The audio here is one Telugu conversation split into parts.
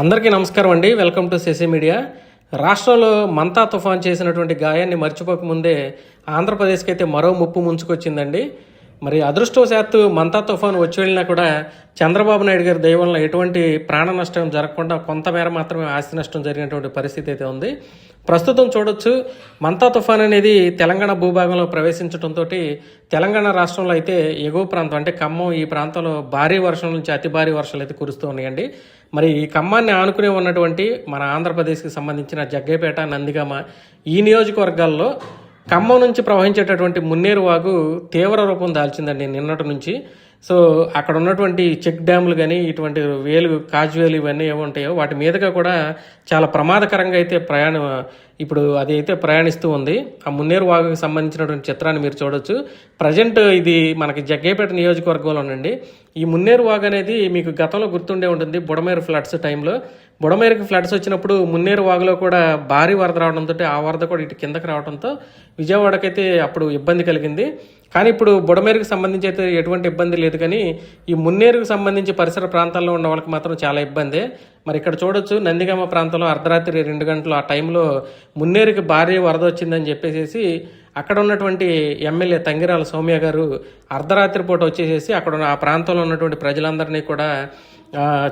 అందరికీ నమస్కారం అండి. వెల్కమ్ టు సెసి మీడియా. రాష్ట్రంలో మంతా తుఫాన్ చేసినటువంటి గాయాన్ని మర్చిపోకముందే ఆంధ్రప్రదేశ్కి అయితే మరో ముప్పు ముంచుకొచ్చిందండి. మరి అదృష్టవశాత్తు మంతా తుఫాన్ వచ్చి వెళ్ళినా కూడా చంద్రబాబు నాయుడు గారి దయ వలన ఎటువంటి ప్రాణ నష్టం జరగకుండా కొంతమేర మాత్రమే ఆస్తి నష్టం జరిగినటువంటి పరిస్థితి అయితే ఉంది. ప్రస్తుతం చూడొచ్చు మంతా తుఫాన్ అనేది తెలంగాణ భూభాగంలో ప్రవేశించడంతో తెలంగాణ రాష్ట్రంలో అయితే ఎగువ ప్రాంతం అంటే ఖమ్మం ఈ ప్రాంతంలో భారీ వర్షం నుంచి అతి భారీ వర్షాలు అయితే కురుస్తూ ఉన్నాయండి. మరి ఈ ఖమ్మాన్ని ఆనుకునే ఉన్నటువంటి మన ఆంధ్రప్రదేశ్కి సంబంధించిన జగ్గేపేట నందిగామ ఈ నియోజకవర్గాల్లో ఖమ్మం నుంచి ప్రవహించేటటువంటి మున్నేరు వాగు తీవ్ర రూపం దాల్చిందండి నిన్నటి నుంచి. సో అక్కడ ఉన్నటువంటి చెక్ డ్యాములు కానీ ఇటువంటి వేలు కాజువేలు ఇవన్నీ ఏముంటాయో వాటి మీదుగా కూడా చాలా ప్రమాదకరంగా అయితే ప్రయాణం ఇప్పుడు అది అయితే ప్రయాణిస్తూ ఉంది. ఆ మున్నేరు వాగుకి సంబంధించినటువంటి చిత్రాన్ని మీరు చూడొచ్చు. ప్రజెంట్ ఇది మనకి జగ్గేపేట నియోజకవర్గంలోనండి. ఈ మున్నేరు వాగు అనేది మీకు గతంలో గుర్తుండే ఉంటుంది. బుడమేరు ఫ్లడ్స్ టైంలో. బుడమేరుకి ఫ్లడ్స్ వచ్చినప్పుడు మున్నేరు వాగులో కూడా భారీ వరద రావడంతో ఆ వరద కూడా ఇటు కిందకి రావడంతో విజయవాడకైతే అప్పుడు ఇబ్బంది కలిగింది. కానీ ఇప్పుడు బుడమేరుకు సంబంధించి అయితే ఎటువంటి ఇబ్బంది లేదు కానీ ఈ మున్నేరుకు సంబంధించి పరిసర ప్రాంతాల్లో ఉన్న వాళ్ళకి మాత్రం చాలా ఇబ్బందే. మరి ఇక్కడ చూడొచ్చు నందిగామ ప్రాంతంలో అర్ధరాత్రి రెండు గంటలు ఆ టైంలో మున్నేరుకి భారీ వరద వచ్చిందని చెప్పేసి అక్కడ ఉన్నటువంటి ఎమ్మెల్యే తంగిరాల సౌమ్య గారు అర్ధరాత్రి పూట వచ్చేసేసి అక్కడ ఉన్న ఆ ప్రాంతంలో ఉన్నటువంటి ప్రజలందరినీ కూడా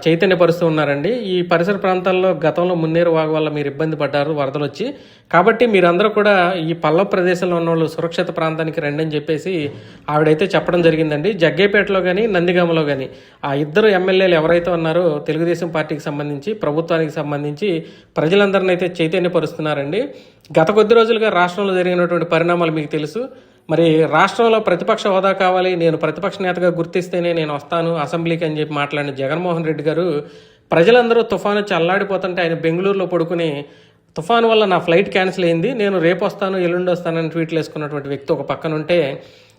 చైతన్యపరుస్తూ ఉన్నారండి. ఈ పరిసర ప్రాంతాల్లో గతంలో మున్నేరు వాగు వల్ల మీరు ఇబ్బంది పడ్డారు వరదలు వచ్చి కాబట్టి మీరందరూ కూడా ఈ పల్లవ ప్రదేశంలో ఉన్న వాళ్ళు సురక్షిత ప్రాంతానికి రండి అని చెప్పేసి ఆవిడైతే చెప్పడం జరిగిందండి. జగ్గేపేటలో కానీ నందిగామలో కానీ ఆ ఇద్దరు ఎమ్మెల్యేలు ఎవరైతే ఉన్నారో తెలుగుదేశం పార్టీకి సంబంధించి ప్రభుత్వానికి సంబంధించి ప్రజలందరిని అయితే చైతన్యపరుస్తున్నారండి. గత కొద్ది రోజులుగా రాష్ట్రంలో జరిగినటువంటి పరిణామాలు మీకు తెలుసు. మరి రాష్ట్రంలో ప్రతిపక్ష హోదా కావాలి నేను ప్రతిపక్ష నేతగా గుర్తిస్తేనే నేను వస్తాను అసెంబ్లీకి అని చెప్పి మాట్లాడిన జగన్మోహన్ రెడ్డి గారు ప్రజలందరూ తుఫాను చల్లాడిపోతుంటే ఆయన బెంగళూరులో పడుకుని తుఫాను వల్ల నా ఫ్లైట్ క్యాన్సిల్ అయింది నేను రేపు వస్తాను ఎల్లుండి వస్తానని ట్వీట్లు వేసుకున్నటువంటి వ్యక్తి ఒక పక్కన ఉంటే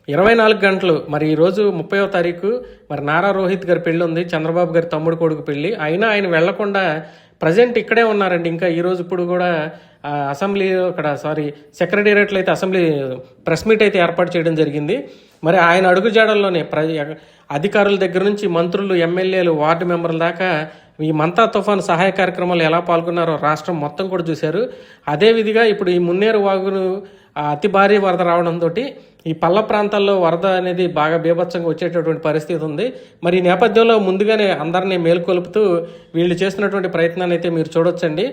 ఇరవై నాలుగు గంటలు మరి ఈరోజు ముప్పైవ తారీఖు మరి నారా రోహిత్ గారి పెళ్ళి ఉంది చంద్రబాబు గారి తమ్ముడు కొడుకు పెళ్ళి అయినా ఆయన వెళ్ళకుండా ప్రజెంట్ ఇక్కడే ఉన్నారండి. ఇంకా ఈరోజు ఇప్పుడు కూడా అసెంబ్లీ అక్కడ సారీ సెక్రటేరియట్లో అయితే అసెంబ్లీ ప్రెస్ మీట్ అయితే ఏర్పాటు చేయడం జరిగింది. మరి ఆయన అడుగుజాడల్లోనే ప్ర అధికారుల దగ్గర నుంచి మంత్రులు ఎమ్మెల్యేలు వార్డు మెంబర్ల దాకా ఈ మంతా తుఫాను సహాయ కార్యక్రమాలు ఎలా పాల్గొన్నారో రాష్ట్రం మొత్తం కూడా చూశారు. అదేవిధిగా ఇప్పుడు ఈ మున్నేరు వాగును అతి భారీ వరద రావడంతో ఈ పల్ల ప్రాంతాల్లో వరద అనేది బాగా బీభత్సంగా వచ్చేటటువంటి పరిస్థితి ఉంది. మరి ఈ నేపథ్యంలో ముందుగానే అందరినీ మేల్కొలుపుతూ వీళ్ళు చేస్తున్నటువంటి ప్రయత్నాన్ని అయితే మీరు చూడొచ్చండి.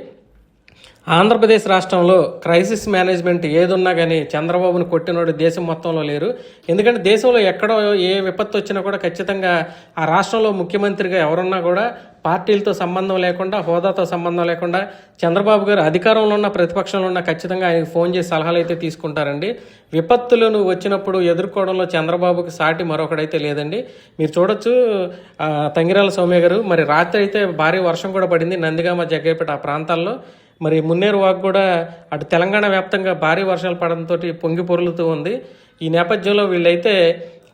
ఆంధ్రప్రదేశ్ రాష్ట్రంలో క్రైసిస్ మేనేజ్మెంట్ ఏదున్నా కానీ చంద్రబాబును కొట్టినోడు దేశం మొత్తంలో లేరు. ఎందుకంటే దేశంలో ఎక్కడో ఏ విపత్తు వచ్చినా కూడా ఖచ్చితంగా ఆ రాష్ట్రంలో ముఖ్యమంత్రిగా ఎవరున్నా కూడా పార్టీలతో సంబంధం లేకుండా హోదాతో సంబంధం లేకుండా చంద్రబాబు గారు అధికారంలో ఉన్న ప్రతిపక్షంలో ఉన్న ఖచ్చితంగా ఆయనకు ఫోన్ చేసి సలహాలు అయితే తీసుకుంటారండి విపత్తులను వచ్చినప్పుడు ఎదుర్కోవడంలో చంద్రబాబుకి సాటి మరొకడైతే లేదండి. మీరు చూడొచ్చు తంగిరాల సౌమ్య గారు. మరి రాత్రి అయితే భారీ వర్షం కూడా పడింది నందిగామ జగ్గేపేట ఆ ప్రాంతాల్లో. మరి మున్నేరు వాగ్ కూడా అటు తెలంగాణ వ్యాప్తంగా భారీ వర్షాలు పడడంతో పొంగి పొరులుతూ ఉంది. ఈ నేపథ్యంలో వీళ్ళైతే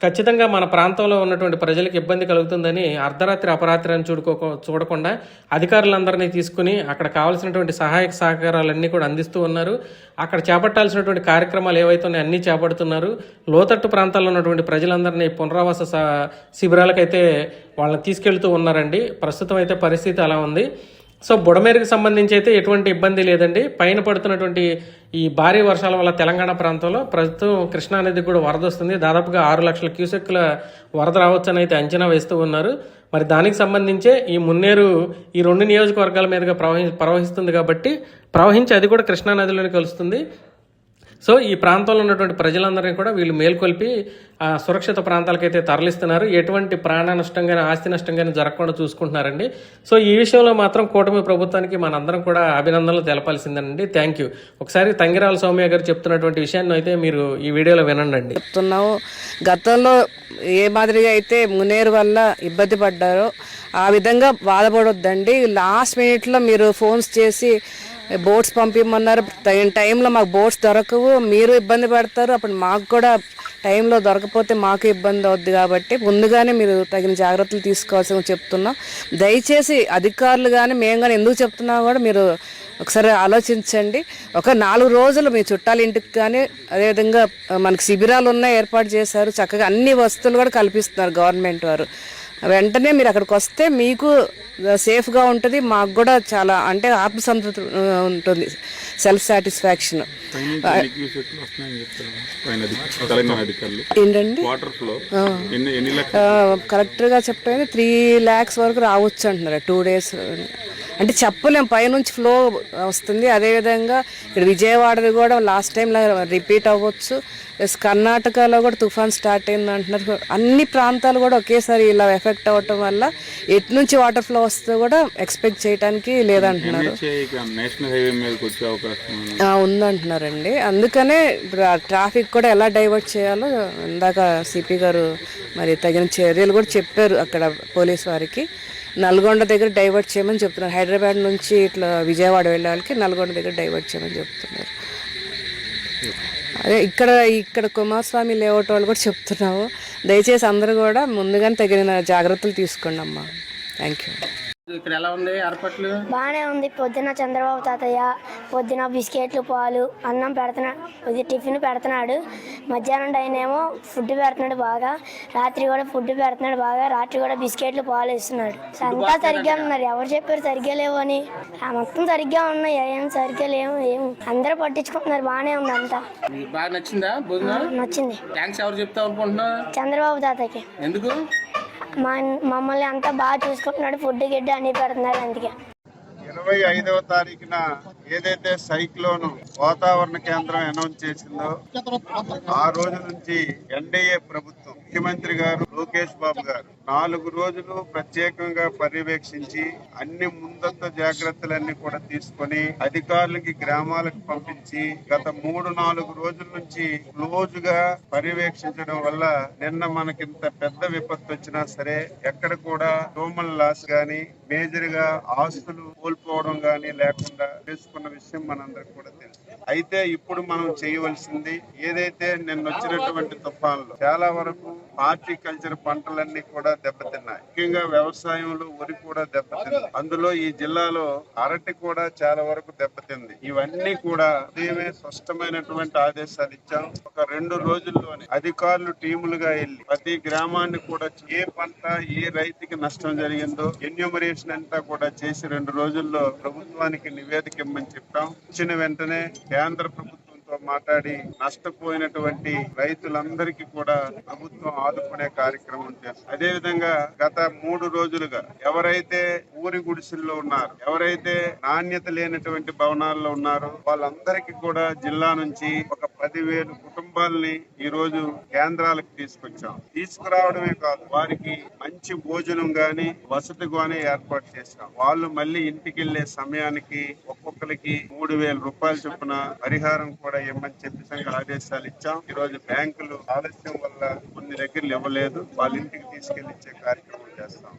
ఖచ్చితంగా మన ప్రాంతంలో ఉన్నటువంటి ప్రజలకు ఇబ్బంది కలుగుతుందని అర్ధరాత్రి అపరాత్రి అని చూడుకో చూడకుండా అధికారులందరినీ తీసుకుని అక్కడ కావాల్సినటువంటి సహాయక సహకారాలన్నీ కూడా అందిస్తూ ఉన్నారు. అక్కడ చేపట్టాల్సినటువంటి కార్యక్రమాలు ఏవైతే ఉన్నాయో అన్నీ చేపడుతున్నారు. లోతట్టు ప్రాంతాల్లో ఉన్నటువంటి ప్రజలందరినీ పునరావాస శిబిరాలకైతే వాళ్ళని తీసుకెళ్తూ ఉన్నారండి. ప్రస్తుతం అయితే పరిస్థితి అలా ఉంది. సో బుడమేరుకు సంబంధించి అయితే ఎటువంటి ఇబ్బంది లేదండి. పైన పడుతున్నటువంటి ఈ భారీ వర్షాల వల్ల తెలంగాణ ప్రాంతంలో ప్రస్తుతం కృష్ణానదికి కూడా వరద వస్తుంది. దాదాపుగా ఆరు లక్షల క్యూసెక్ల వరద రావచ్చని అయితే అంచనా వేస్తూ ఉన్నారు. మరి దానికి సంబంధించే ఈ మున్నేరు ఈ రెండు నియోజకవర్గాల మీదుగా ప్రవహి ప్రవహిస్తుంది కాబట్టి ప్రవహించి అది కూడా కృష్ణానదిలోనే కలుస్తుంది. సో ఈ ప్రాంతంలో ఉన్నటువంటి ప్రజలందరినీ కూడా వీళ్ళు మేల్కొల్పి ఆ సురక్షిత ప్రాంతాలకైతే తరలిస్తున్నారు. ఎటువంటి ప్రాణ నష్టం కానీ ఆస్తి నష్టం కానీ జరగకుండా చూసుకుంటున్నారండి. సో ఈ విషయంలో మాత్రం కూటమి ప్రభుత్వానికి మనందరం కూడా అభినందనలు తెలపాల్సిందేనండి. థ్యాంక్ యూ ఒకసారి తంగిరాల సౌమ్య గారు చెప్తున్నటువంటి విషయాన్ని అయితే మీరు ఈ వీడియోలో వినండి చెప్తున్నాము. గతంలో ఏ మాదిరిగా అయితే మునేరు వల్ల ఇబ్బంది పడ్డారో ఆ విధంగా బాధపడొద్దండి. లాస్ట్ మినిట్లో మీరు ఫోన్స్ చేసి బోట్స్ పంపిమన్నారు. తగిన టైంలో మాకు బోట్స్ దొరకవు. మీరు ఇబ్బంది పడతారు. అప్పుడు మాకు కూడా టైంలో దొరకపోతే మాకు ఇబ్బంది అవుద్ది కాబట్టి ముందుగానే మీరు తగిన జాగ్రత్తలు తీసుకోవాల్సిన చెప్తున్నాం. దయచేసి అధికారులు కానీ మేము కానీ ఎందుకు చెప్తున్నా కూడా మీరు ఒకసారి ఆలోచించండి. ఒక నాలుగు రోజులు మీ చుట్టాల ఇంటికి కానీ అదేవిధంగా మనకి శిబిరాలు ఉన్నాయి ఏర్పాటు చేశారు. చక్కగా అన్ని వస్తువులు కూడా కల్పిస్తున్నారు గవర్నమెంట్ వారు. వెంటనే మీరు అక్కడికి వస్తే మీకు సేఫ్గా ఉంటుంది. మాకు కూడా చాలా అంటే ఆత్మసంతృప్తి ఉంటుంది. సెల్ఫ్ సాటిస్ఫాక్షన్ ఏంటండి? కరెక్ట్గా చెప్పేది త్రీ ల్యాక్స్ వరకు రావచ్చు అంటున్నారు. టూ డేస్ అంటే చెప్పలేం పైనుంచి ఫ్లో వస్తుంది. అదేవిధంగా ఇక్కడ విజయవాడది కూడా లాస్ట్ టైం రిపీట్ అవ్వచ్చు. ప్లస్ కర్ణాటకలో కూడా తుఫాన్ స్టార్ట్ అయింది అంటున్నారు. అన్ని ప్రాంతాలు కూడా ఒకేసారి ఇలా ఎఫెక్ట్ అవ్వటం వల్ల ఎటు నుంచి వాటర్ ఫ్లో వస్తుందో కూడా ఎక్స్పెక్ట్ చేయడానికి లేదంటున్నారు. ఉందంటున్నారండి. అందుకనే ఇప్పుడు ట్రాఫిక్ కూడా ఎలా డైవర్ట్ చేయాలో ఇందాక సిపి గారు మరి తగిన చర్యలు కూడా చెప్పారు అక్కడ పోలీస్ వారికి. నల్గొండ దగ్గర డైవర్ట్ చేయమని చెప్తున్నారు. హైదరాబాద్ నుంచి ఇట్లా విజయవాడ వెళ్ళే వాళ్ళకి నల్గొండ దగ్గర డైవర్ట్ చేయమని చెప్తున్నారు. అదే ఇక్కడ ఇక్కడ కుమారస్వామి లేఅవుట్ వాళ్ళు కూడా చెప్తున్నాము దయచేసి అందరూ కూడా ముందుగానే తగిన జాగ్రత్తలు తీసుకోండి అమ్మా. Thank you. ఇక్కడ ఎలా ఉంది ఏర్పాట్లు? బాగానే ఉంది. పొద్దున చంద్రబాబు తాతయ్య పొద్దున బిస్కెట్లు పాలు అన్నం పెడుతున్నాడు ఇది టిఫిన్ పెడుతున్నాడు. మధ్యాహ్నం టైం ఏమో ఫుడ్ పెడుతున్నాడు బాగా. రాత్రి కూడా ఫుడ్ పెడుతున్నాడు బాగా. రాత్రి కూడా బిస్కెట్లు పాలు ఇస్తున్నాడు. అంతా సరిగ్గా ఉన్నారు. ఎవరు చెప్పారు సరిగ్గా లేవు అని? ఆ మొత్తం సరిగ్గా ఉన్నాయి. ఏం సరిగ్గా లేవు ఏం? అందరూ పట్టించుకుంటున్నారు. బాగానే ఉంది అంతా. బాగా నచ్చిందా నచ్చింది. థ్యాంక్స్ ఎవరు చెప్తావు అనుకుంటున్నా చంద్రబాబు తాతయ్యకి. ఎందుకు? మా మమ్మల్ని అంతా బాగా చూసుకుంటున్నాడు ఫుడ్ గిడ్డ అన్ని పెడుతున్నారు అందుకే. ఇరవై ఐదవ తారీఖున ఏదైతే సైక్లోన్ వాతావరణ కేంద్రం అనౌన్స్ చేసిందో ఆ రోజు నుంచి ఎన్డీఏ ప్రభుత్వం ముఖ్యమంత్రి గారు లోకేష్ బాబు గారు. నాలుగు రోజులు ప్రత్యేకంగా పర్యవేక్షించి అన్ని ముందస్తు జాగ్రత్తలన్నీ కూడా తీసుకొని అధికారులకి గ్రామాలకు పంపించి గత మూడు నాలుగు రోజుల నుంచి క్లోజ్గా పర్యవేక్షించడం వల్ల నిన్న మనకింత పెద్ద విపత్తు వచ్చినా సరే ఎక్కడ కూడా హ్యూమన్ లాస్ గాని మేజర్గా ఆస్తులు కోల్పోవడం గాని లేకుండా చేసుకున్న విషయం మనందరికి కూడా తెలుసు. అయితే ఇప్పుడు మనం చేయవలసింది ఏదైతే నిన్న వచ్చినటువంటి తుఫాన్లు చాలా వరకు హార్టికల్చర్ పంటలన్నీ కూడా దెబ్బతిన్నాయి. ముఖ్యంగా వ్యవసాయంలో వరి కూడా దెబ్బతింది. అందులో ఈ జిల్లాలో అరటి కూడా చాలా వరకు దెబ్బతింది. ఇవన్నీ కూడా ఉదయమే స్పష్టమైనటువంటి ఆదేశాలు ఇచ్చాం. ఒక రెండు రోజుల్లోనే అధికారులు టీములుగా వెళ్ళి ప్రతి గ్రామాన్ని కూడా ఏ పంట ఏ రైతుకి నష్టం జరిగిందో ఎన్యూమరేషన్ అంతా కూడా చేసి రెండు రోజుల్లో ప్రభుత్వానికి నివేదిక ఇమ్మని చెప్పాం. ఇచ్చిన వెంటనే కేంద్ర ప్రభుత్వం ప్రభుత్వంతో మాట్లాడి నష్టపోయినటువంటి రైతులందరికీ కూడా ప్రభుత్వం ఆదుకునే కార్యక్రమం చేస్తుంది. అదే విధంగా గత మూడు రోజులుగా ఎవరైతే ఊరి గుడిసెల్లో ఉన్నారు ఎవరైతే నాణ్యత లేనటువంటి భవనాల్లో ఉన్నారో వాళ్ళందరికీ కూడా జిల్లా నుంచి ఒక పదివేలు కుటుంబాలని ఈ రోజు కేంద్రాలకు తీసుకొచ్చాం. తీసుకురావడమే కాదు వారికి మంచి భోజనం గాని వసతి గాని ఏర్పాటు చేశాం. వాళ్ళు మళ్ళీ ఇంటికి వెళ్ళే సమయానికి ఒక్కొక్కరికి మూడు వేల రూపాయలు చొప్పున పరిహారం కూడా ఇవ్వమని చెప్పి ఆదేశాలు ఇచ్చాం. ఈ రోజు బ్యాంకులు ఆలస్యం వల్ల కొన్ని దగ్గరలు ఇవ్వలేదు. వాళ్ళ ఇంటికి తీసుకెళ్ళి ఇచ్చే కార్యక్రమం చేస్తాం.